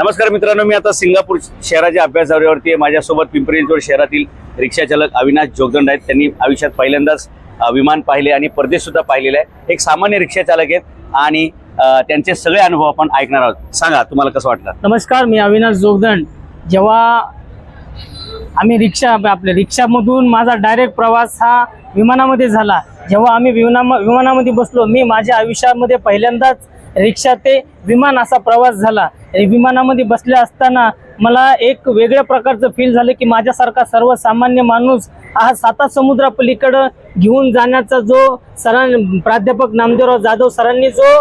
नमस्कार मित्रांनो मी आता सिंगापूर शहराच्या अभ्यास आहे. माझ्यासोबत पिंपरी चिंचवड शहरातील रिक्षा चालक अविनाश जोगदंड आहेत. त्यांनी आयुष्यात पहिल्यांदाच विमान पाहिले आणि परदेश सुद्धा पाहिलेला आहे. एक सामान्य रिक्षा चालक आहेत आणि त्यांचे सगळे अनुभव आपण ऐकणार आहोत. सांगा तुम्हाला कसं वाटलं? नमस्कार मी अविनाश जोगदंड. जेव्हा आम्ही रिक्षा आपल्या रिक्षामधून माझा डायरेक्ट प्रवास हा विमानामध्ये झाला. जेव्हा आम्ही विमाना विमानामध्ये बसलो मी माझ्या आयुष्यामध्ये पहिल्यांदाच रिक्षा ते विमान असा प्रवास झाला. विमानामध्ये बसले असताना मला एक वेगळ्या प्रकारचं फील झालं की माझ्यासारखा सर्वसामान्य माणूस हा साता समुद्रापलीकडं घेऊन जाण्याचा जो सरां प्राध्यापक नामदेवराव जाधव सरांनी जो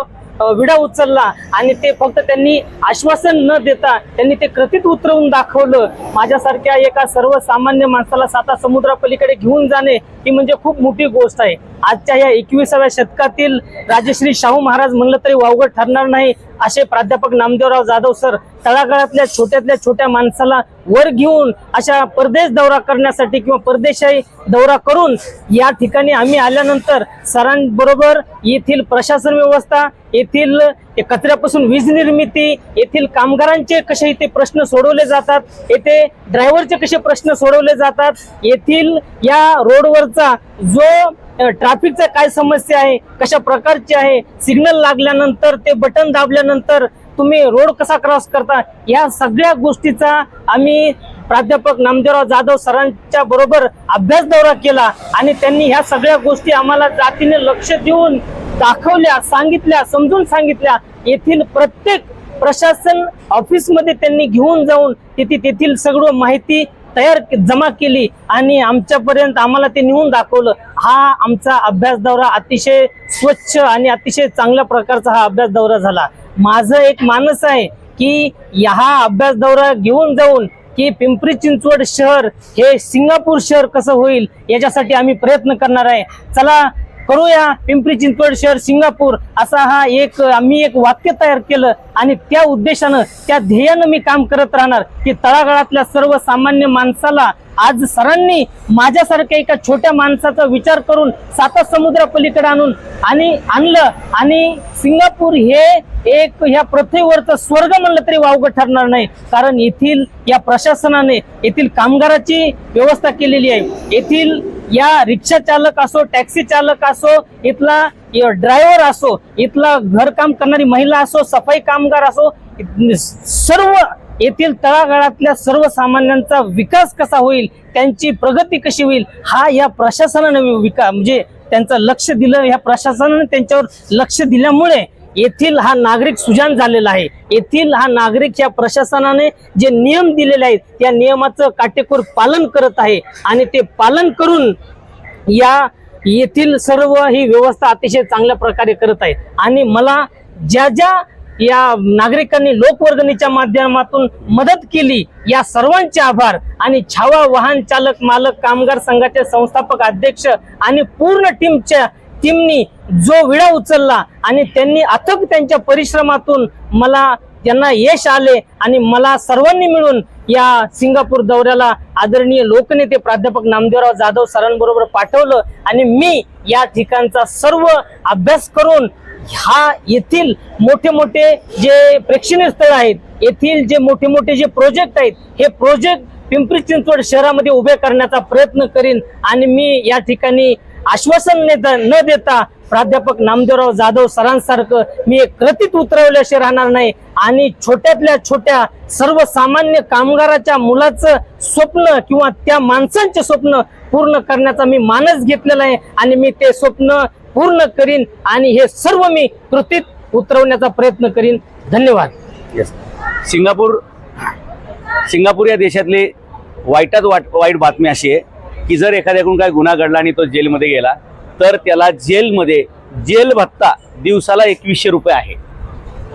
विडा उचलला आणि ते फक्त त्यांनी आश्वासन न देता त्यांनी ते कृतीत उतरवून दाखवलं. माझ्यासारख्या एका सर्वसामान्य माणसाला साता समुद्रापलीकडे घेऊन जाणे ही म्हणजे खूप मोठी गोष्ट आहे. आजच्या या एकविसाव्या शतकातील राजश्री शाहू महाराज म्हणलं तरी वावगं ठरणार नाही असे प्राध्यापक नामदेवराव जाधव सर तळागाळातल्या छोट्यातल्या छोट्या माणसाला वर घेऊन अशा परदेश दौरा करण्यासाठी किंवा परदेशाही दौरा करून या ठिकाणी आम्ही आल्यानंतर सरांबरोबर येथील प्रशासन व्यवस्था येथील कचऱ्यापासून वीज निर्मिती येथील कामगारांचे कसे इथे प्रश्न सोडवले जातात येथे ड्रायव्हरचे कसे प्रश्न सोडवले जातात येथील या रोडवरचा जो ट्रॅफिकचा काय समस्या आहे कशा प्रकारची आहे सिग्नल लागल्यानंतर ते बटन दाबल्यानंतर तुम्ही रोड कसा क्रॉस करता या सगळ्या गोष्टीचा आम्ही प्राध्यापक नामदेवराव जाधव सरांच्या बरोबर अभ्यास दौरा केला आणि त्यांनी ह्या सगळ्या गोष्टी आम्हाला जातीने लक्ष देऊन दाखवल्या सांगितल्या समजून सांगितल्या. येथील प्रत्येक प्रशासन ऑफिसमध्ये त्यांनी घेऊन जाऊन तिथे तेथील सगळं माहिती तयार जमा केली आणि आमच्यापर्यंत आम्हाला ते नेऊन दाखवलं. हा आमचा अभ्यास दौरा अतिशय स्वच्छ आणि अतिशय चांगल्या प्रकारचा हा अभ्यास दौरा झाला. माझं एक मानस आहे की ह्या हा अभ्यास दौरा घेऊन जाऊन की पिंपरी चिंचवड शहर हे सिंगापूर शहर कसं होईल याच्यासाठी आम्ही प्रयत्न करणार आहे. चला करूया पिंपरी चिंचवड शहर सिंगापूर. असा हा एक आम्ही एक वाक्य तयार केलं आणि त्या उद्देशानं त्या ध्येयानं मी काम करत राहणार की तळागाळातल्या सर्वसामान्य माणसाला आज सरांनी माझ्यासारख्या एका छोट्या माणसाचा विचार करून साता समुद्रापलीकडे आणून आणि आणलं. आणि सिंगापूर हे एक ह्या पृथ्वीवरचं स्वर्ग म्हणलं तरी वावगं ठरणार नाही. कारण येथील या प्रशासनाने येथील कामगाराची व्यवस्था केलेली आहे. येथील या रिक्षा चालक असो टॅक्सी चालक असो इथला ड्रायव्हर असो इथला घरकाम करणारी महिला असो सफाई कामगार असो सर्व येथील तळागाळातल्या सर्वसामान्यांचा विकास कसा होईल त्यांची प्रगती कशी होईल हा या प्रशासनानं विका म्हणजे त्यांचं लक्ष दिलं या प्रशासनानं त्यांच्यावर लक्ष दिल्यामुळे येथील हा नागरिक सुजान झालेला आहे. येथील हा नागरिक या प्रशासनाने जे नियम दिलेले आहेत त्या नियमाचं काटेकोर पालन करत आहे आणि ते पालन करून या येथील सर्व ही व्यवस्था अतिशय चांगल्या प्रकारे करत आहे. आणि मला ज्या ज्या या नागरिकांनी लोकवर्गणीच्या माध्यमातून मदत केली. या सर्वांचे आभार. आणि छावा वाहन चालक मालक कामगार संघाचे संस्थापक अध्यक्ष आणि पूर्ण टीमच्या टीमनी जो विडा उचलला आणि त्यांनी अथक त्यांच्या परिश्रमातून मला त्यांना यश आले आणि मला सर्वांनी मिळून या सिंगापूर दौऱ्याला आदरणीय लोकनेते प्राध्यापक नामदेवराव जाधव सरांबरोबर पाठवलं. आणि मी या ठिकाणचा सर्व अभ्यास करून ह्या येथील मोठे मोठे जे प्रेक्षणीय स्थळ आहेत येथील जे मोठे मोठे जे प्रोजेक्ट आहेत हे प्रोजेक्ट पिंपरी चिंचवड शहरामध्ये उभे करण्याचा प्रयत्न करीन आणि मी या ठिकाणी आश्वासन नेता न देता प्राध्यापक नामदेवराव जाधव सरांसारखं मी एक कृतीत उतरवल्याशी राहणार नाही आणि छोट्यातल्या छोट्या सर्वसामान्य कामगाराच्या मुलाचं स्वप्न किंवा त्या माणसांचे स्वप्न पूर्ण करण्याचा मी मानस घेतलेला आहे आणि मी ते स्वप्न पूर्ण करीन आणि हे सर्व मी कृतीत उतरवण्याचा प्रयत्न करीन. धन्यवाद. येस सिंगापूर सिंगापूर या देशातली वाईटात वाट वाईट बातमी अशी आहे की जर एखाद्याकडून काही गुन्हा घडला आणि तो जेलमध्ये गेला तर त्याला जेलमध्ये जेल भत्ता दिवसाला एकवीसशे रुपये आहे.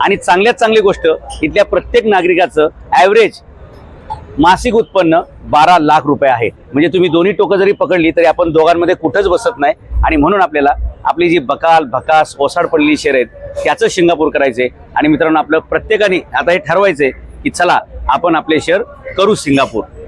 आणि चांगल्यात चांगली गोष्ट इथल्या प्रत्येक नागरिकाचं ॲव्हरेज मासिक उत्पन्न बारा लाख रुपये आहे. म्हणजे तुम्ही दोन्ही टोकं जरी पकडली तरी आपण दोघांमध्ये कुठंच बसत नाही. आणि म्हणून आपल्याला आपली जी बकाल भकास ओसाड पडलेली शहर आहेत त्याचं सिंगापूर करायचे आणि मित्रांनो आपलं प्रत्येकाने आता हे ठरवायचंय की चला आपण आपले शहर करू सिंगापूर.